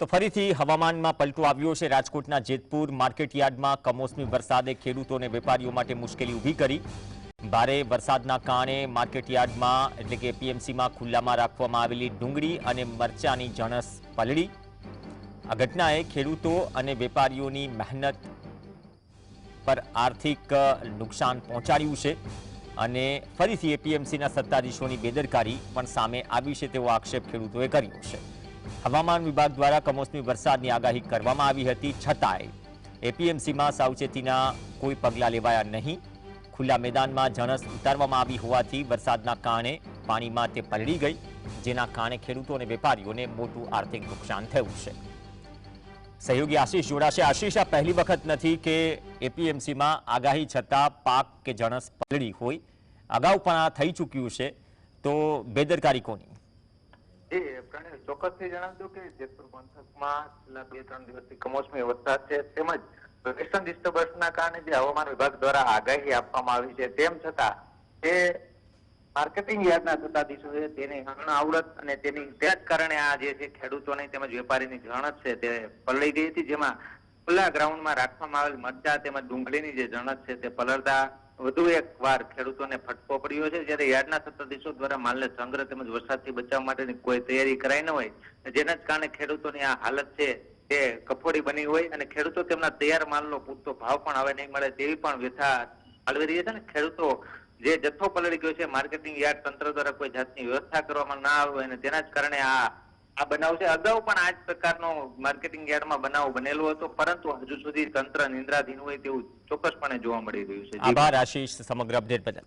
તો ફરીથી હવામાનમાં પલટો આવ્યો છે. રાજકોટના જેતપુર માર્કેટયાર્ડમાં કમોસમી વરસાદે ખેડૂતો અને વેપારીઓ માટે મુશ્કેલી ઊભી કરી. ભારે વરસાદના કારણે માર્કેટયાર્ડમાં એટલે કે એપીએમસીમાં ખુલ્લામાં રાખવામાં આવેલી ડુંગળી અને મરચાની જણસ પલળી. આ ઘટનાએ ખેડૂતો અને વેપારીઓની મહેનત પર આર્થિક નુકસાન પહોંચાડ્યું છે અને ફરીથી એપીએમસીના સત્તાધીશોની બેદરકારી પણ સામે આવી છે તેવો આક્ષેપ ખેડૂતોએ કર્યો છે. હવામાન વિભાગ દ્વારા કમોસમી વરસાદની આગાહી કરવામાં આવી હતી, છતાંય એપીએમસીમાં સાવચેતીના કોઈ પગલાં લેવાયા નહીં. ખુલ્લા મેદાનમાં જણસ ઉતારવામાં આવી હોવાથી વરસાદના કારણે પાણીમાં તે પલળી ગઈ, જેના કારણે ખેડૂતો અને વેપારીઓને મોટું આર્થિક નુકસાન થયું છે. સહયોગી આશીષ જોડાશે. આશીષ, આ પહેલી વખત નથી કે એપીએમસીમાં આગાહી છતાં પાક કે જણસ પલળી હોય. અગાઉ પણ આ થઈ ચૂક્યું છે. તો બેદરકારી કોની? આવડત અને તેની તે કારણે આ જે છે ખેડૂતોની તેમજ વેપારીની જણત છે તે પલળી ગઈ હતી, જેમાં ખુલ્લા ગ્રાઉન્ડમાં રાખવામાં આવેલ મરચા તેમજ ડુંગળીની જે જણત છે તે પલળતા વધુ એક વાર ખેડૂતોને ફટકો પડ્યો છે. જ્યારે યાર્ડના સત્તાધીશો દ્વારા માલને સંગ્રહ તેમજ વરસાદથી બચાવ માટેની કોઈ તૈયારી કરાઈ ન હોય જેના જ કારણે ખેડૂતોની આ હાલત છે તે કફોડી બની હોય અને ખેડૂતો તેમના તૈયાર માલનો પૂરતો ભાવ પણ હવે નહીં મળે તેવી પણ વ્યથા ઠાલવી રહી છે ને. ખેડૂતો જે જથ્થો પલળી ગયો છે માર્કેટિંગ યાર્ડ તંત્ર દ્વારા કોઈ જાતની વ્યવસ્થા કરવામાં ના આવે અને તેના જ કારણે આ આ બનાવ છે. અગાઉ પણ આ જ પ્રકારનો માર્કેટિંગ યાર્ડમાં બનાવ બનેલો હતો, પરંતુ હજુ સુધી તંત્ર નિંદ્રાધીન હોય તેવું ચોક્કસપણે જોવા મળી રહ્યું છે. આભાર, આશીષ, સમગ્ર અપડેટ બદલ.